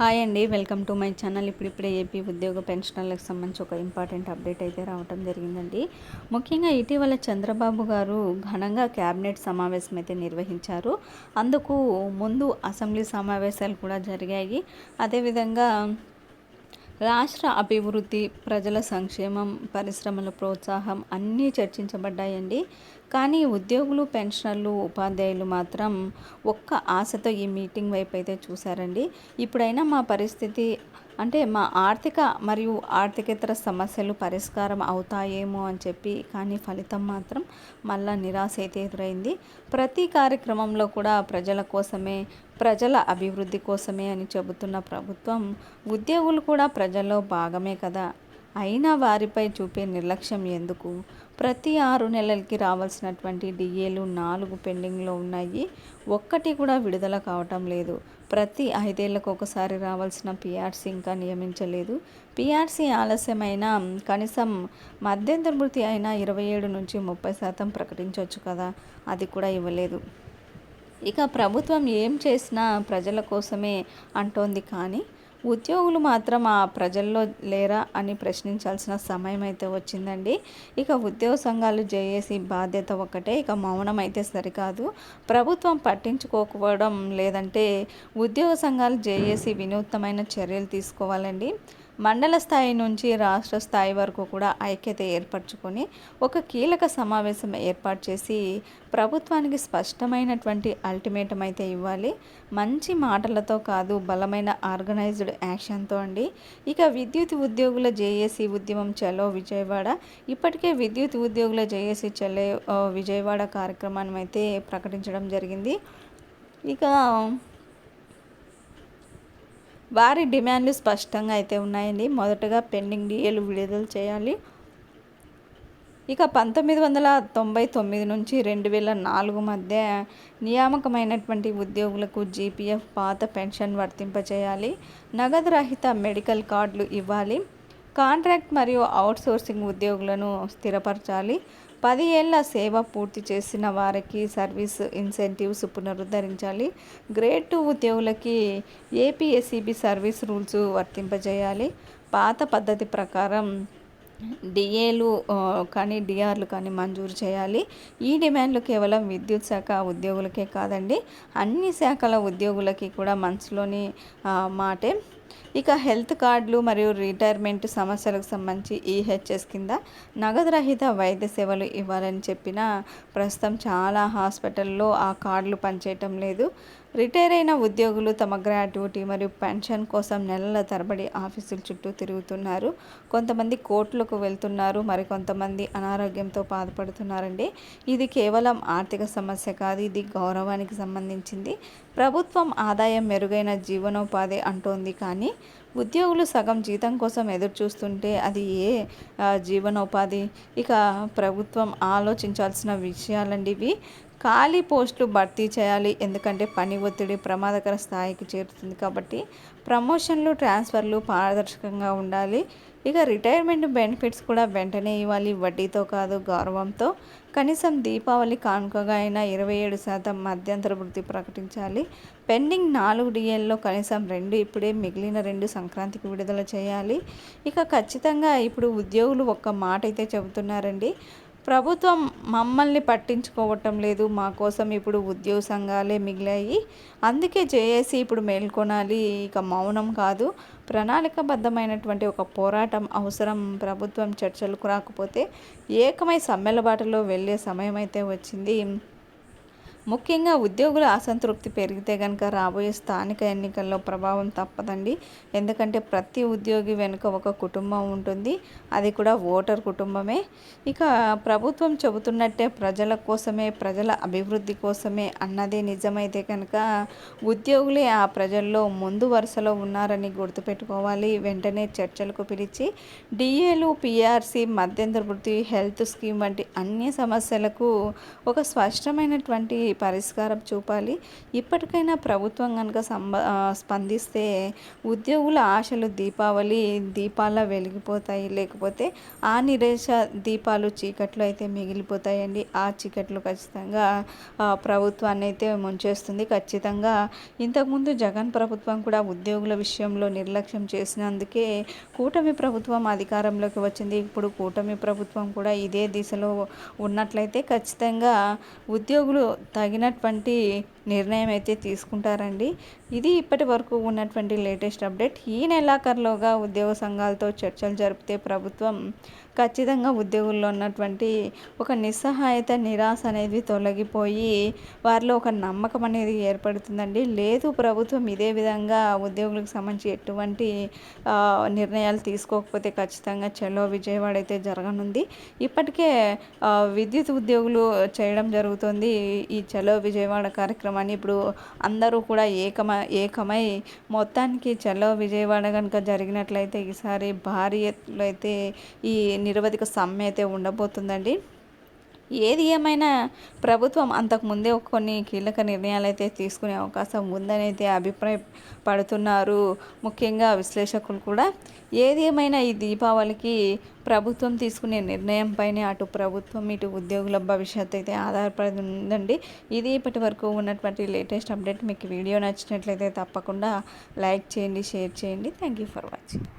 Hi అండి welcome to my channel. ఇప్పుడిప్పుడే AP ఉద్యోగ పెన్షనర్లకు సంబంధించి ఒక ఇంపార్టెంట్ అప్డేట్ అయితే రావడం జరిగిందండి. ముఖ్యంగా ఇటీవల చంద్రబాబు గారు ఘనంగా క్యాబినెట్ సమావేశం అయితే నిర్వహించారు. అందుకు ముందు అసెంబ్లీ సమావేశాలు కూడా జరిగాయి. అదేవిధంగా రాష్ట్ర అభివృద్ధి ప్రజల సంక్షేమం పరిశ్రమల ప్రోత్సాహం అన్నీ చర్చించబడ్డాయండి. కానీ ఉద్యోగులు పెన్షనర్లు ఉపాధ్యాయులు మాత్రం ఒక్క ఆశతో ఈ మీటింగ్ వైపు అయితే చూశారండి. ఇప్పుడైనా మా పరిస్థితి అంటే మా ఆర్థిక మరియు ఆర్థికేతర సమస్యలు పరిష్కారం అవుతాయేమో అని చెప్పి కానీ ఫలితం మాత్రం మళ్ళా నిరాశ అయితే ఎదురైంది. ప్రతి కార్యక్రమంలో కూడా ప్రజల కోసమే ప్రజల అభివృద్ధి కోసమే అని చెబుతున్న ప్రభుత్వం ఉద్యోగులు కూడా ప్రజల్లో భాగమే కదా. అయినా వారిపై చూపే నిర్లక్ష్యం ఎందుకు? ప్రతి ఆరు నెలలకి రావాల్సినటువంటి డిఏలు నాలుగు పెండింగ్లో ఉన్నాయి. ఒక్కటి కూడా విడుదల కావటం లేదు. ప్రతి ఐదేళ్ళకు ఒకసారి రావాల్సిన పిఆర్సీ ఇంకా నియమించలేదు. పిఆర్సీ ఆలస్యమైన కనీసం మధ్యంతర మృతి అయినా ఇరవై ఏడు నుంచి ముప్పై శాతం ప్రకటించవచ్చు కదా. అది కూడా ఇవ్వలేదు. ఇక ప్రభుత్వం ఏం చేసినా ప్రజల కోసమే అంటోంది కానీ ఉద్యోగులు మాత్రం ఆ ప్రజల్లో లేరా అని ప్రశ్నించాల్సిన సమయం అయితే వచ్చిందండి. ఇక ఉద్యోగ సంఘాలు జేఏసీ బాధ్యత ఒకటే ఇక మౌనం అయితే సరికాదు. ప్రభుత్వం పట్టించుకోకపోవడం లేదంటే ఉద్యోగ సంఘాలు జేఏసీ వినూత్నమైన చర్యలు తీసుకోవాలండి. మండల స్థాయి నుంచి రాష్ట్ర స్థాయి వరకు కూడా ఐక్యత ఏర్పరచుకొని ఒక కీలక సమావేశం ఏర్పాటు చేసి ప్రభుత్వానికి స్పష్టమైనటువంటి అల్టిమేటం అయితే ఇవ్వాలి. మంచి మాటలతో కాదు బలమైన ఆర్గనైజ్డ్ యాక్షన్తో అండి. ఇక విద్యుత్ ఉద్యోగుల జేఏసీ ఉద్యమం చలో విజయవాడ. ఇప్పటికే విద్యుత్ ఉద్యోగుల జేఏసీ చలో విజయవాడ కార్యక్రమాన్ని అయితే ప్రకటించడం జరిగింది. ఇక వారి డిమాండ్లు స్పష్టంగా అయితే ఉన్నాయండి. మొదటగా పెండింగ్ డిఏలు విడుదల చేయాలి. ఇక పంతొమ్మిది వందల తొంభై తొమ్మిది నుంచి రెండు వేల నాలుగు మధ్య నియామకమైనటువంటి ఉద్యోగులకు జీపీఎఫ్ పాత పెన్షన్ వర్తింపచేయాలి నగదు రహిత మెడికల్ కార్డులు ఇవ్వాలి. కాంట్రాక్ట్ మరియు అవుట్సోర్సింగ్ ఉద్యోగులను స్థిరపరచాలి. పది ఏళ్ళ సేవ పూర్తి చేసిన వారికి సర్వీస్ ఇన్సెంటివ్స్ పునరుద్ధరించాలి. గ్రేడ్ టూ ఉద్యోగులకి ఏపీఎస్సిబి సర్వీస్ రూల్స్ వర్తింపజేయాలి. పాత పద్ధతి ప్రకారం డిఏలు కానీ డిఆర్లు కానీ మంజూరు చేయాలి. ఈ డిమాండ్లు కేవలం విద్యుత్ శాఖ ఉద్యోగులకే కాదండి అన్ని శాఖల ఉద్యోగులకి కూడా మనసులోని మాటే ఇక హెల్త్ కార్డులు మరియు రిటైర్మెంట్ సమస్యలకు సంబంధించి ఈహెచ్ఎస్ కింద నగదు రహిత వైద్య సేవలు ఇవ్వాలని చెప్పిన ప్రస్తుతం చాలా హాస్పిటల్లో ఆ కార్డులు పనిచేయటం లేదు. రిటైర్ అయిన ఉద్యోగులు తమ గ్రాట్యుటీ మరియు పెన్షన్ కోసం నెలల తరబడి ఆఫీసుల చుట్టూ తిరుగుతున్నారు. కొంతమంది కోర్టులకు వెళ్తున్నారు మరి కొంతమంది అనారోగ్యంతో బాధపడుతున్నారండి. ఇది కేవలం ఆర్థిక సమస్య కాదు ఇది గౌరవానికి సంబంధించింది. ప్రభుత్వం ఆదాయం మెరుగైన జీవనోపాధి అంటోంది కానీ ఉద్యోగులు సగం జీతం కోసం ఎదురు చూస్తుంటే అది ఏ జీవనోపాధి? ఇక ప్రభుత్వం ఆలోచించాల్సిన విషయాలండి ఇవి. ఖాళీ పోస్టులు భర్తీ చేయాలి. ఎందుకంటే పని ఒత్తిడి ప్రమాదకర స్థాయికి చేరుతుంది కాబట్టి ప్రమోషన్లు ట్రాన్స్ఫర్లు పారదర్శకంగా ఉండాలి. ఇక రిటైర్మెంట్ బెనిఫిట్స్ కూడా వెంటనే ఇవ్వాలి. వడ్డీతో కాదు గౌరవంతో. కనీసం దీపావళి కానుకగా అయినా ఇరవై ఏడు శాతం మధ్యంతర వృత్తి ప్రకటించాలి. పెండింగ్ నాలుగు డిఎల్లో కనీసం రెండు ఇప్పుడే మిగిలిన రెండు సంక్రాంతికి విడుదల చేయాలి. ఇక ఖచ్చితంగా ఇప్పుడు ఉద్యోగులు ఒక్క మాట అయితే చెబుతున్నారండి. ప్రభుత్వం మమ్మల్ని పట్టించుకోవటం లేదు మా కోసం ఇప్పుడు ఉద్యోగ సంఘాలే మిగిలాయి. అందుకే జేఏసీ ఇప్పుడు మేల్కొనాలి ఇక మౌనం కాదు. ప్రణాళికబద్ధమైనటువంటి ఒక పోరాటం అవసరం ప్రభుత్వం చర్చలకు రాకపోతే ఏకమై సమ్మెల బాటలో వెళ్ళే సమయం అయితే వచ్చింది. ముఖ్యంగా ఉద్యోగుల అసంతృప్తి పెరిగితే కనుక రాబోయే స్థానిక ఎన్నికల్లో ప్రభావం తప్పదండి. ఎందుకంటే ప్రతి ఉద్యోగి వెనుక ఒక కుటుంబం ఉంటుంది. అది కూడా ఓటర్ కుటుంబమే. ఇక ప్రభుత్వం చెబుతున్నట్టే ప్రజల కోసమే ప్రజల అభివృద్ధి కోసమే అన్నదే నిజమైతే కనుక ఉద్యోగులే ఆ ప్రజల్లో ముందు వరుసలో ఉన్నారని గుర్తుపెట్టుకోవాలి. వెంటనే చర్చలకు పిలిచి డిఏలు పిఆర్సి మధ్యంతర వృత్తి హెల్త్ స్కీమ్ వంటి అన్ని సమస్యలకు ఒక స్పష్టమైనటువంటి పరిష్కారం చూపాలి. ఇప్పటికైనా ప్రభుత్వం కనుక సంబ స్పందిస్తే ఉద్యోగుల ఆశలు దీపావళి దీపాల వెలిగిపోతాయి. లేకపోతే ఆ నిరేష దీపాలు చీకట్లు అయితే మిగిలిపోతాయండి. ఆ చీకట్లు ఖచ్చితంగా ప్రభుత్వాన్ని అయితే ముంచేస్తుంది. ఖచ్చితంగా ఇంతకుముందు జగన్ ప్రభుత్వం కూడా ఉద్యోగుల విషయంలో నిర్లక్ష్యం చేసినందుకే కూటమి ప్రభుత్వం అధికారంలోకి వచ్చింది. ఇప్పుడు కూటమి ప్రభుత్వం కూడా ఇదే దిశలో ఉన్నట్లయితే ఖచ్చితంగా ఉద్యోగులు తగినటువంటి నిర్ణయం అయితే తీసుకుంటారండి. ఇది ఇప్పటి వరకు ఉన్నటువంటి లేటెస్ట్ అప్డేట్. ఈ నెలాఖరులోగా ఉద్యోగ సంఘాలతో చర్చలు జరిపితే ప్రభుత్వం ఖచ్చితంగా ఉద్యోగుల్లో ఉన్నటువంటి ఒక నిస్సహాయత నిరాశ అనేది తొలగిపోయి వారిలో ఒక నమ్మకం అనేది ఏర్పడుతుందండి. లేదు ప్రభుత్వం ఇదే విధంగా ఉద్యోగులకు సంబంధించి ఎటువంటి నిర్ణయాలు తీసుకోకపోతే ఖచ్చితంగా చలో విజయవాడ అయితే జరగనుంది. ఇప్పటికే విద్యుత్ ఉద్యోగులు చేయడం జరుగుతుంది. ఈ చలో విజయవాడ కార్యక్రమాన్ని ఇప్పుడు అందరూ కూడా ఏకమై ఏకమై మొత్తానికి చలో విజయవాడ కనుక జరిగినట్లయితే ఈసారి భారీ ఎత్తులో అయితే ఈ నిరవధిక సమ్మె అయితే ఉండబోతుందండి. ఏది ఏమైనా ప్రభుత్వం అంతకుముందే కొన్ని కీలక నిర్ణయాలు అయితే తీసుకునే అవకాశం ఉందని అయితే అభిప్రాయపడుతున్నారు. ముఖ్యంగా విశ్లేషకులు కూడా ఏది ఏమైనా ఈ దీపావళికి ప్రభుత్వం తీసుకునే నిర్ణయంపైనే అటు ప్రభుత్వం ఇటు ఉద్యోగుల భవిష్యత్ అయితే ఆధారపడి ఉందండి. ఇది ఇప్పటి వరకు ఉన్నటువంటి లేటెస్ట్ అప్డేట్. మీకు వీడియో నచ్చినట్లయితే తప్పకుండా లైక్ చేయండి షేర్ చేయండి. Thank you for watching.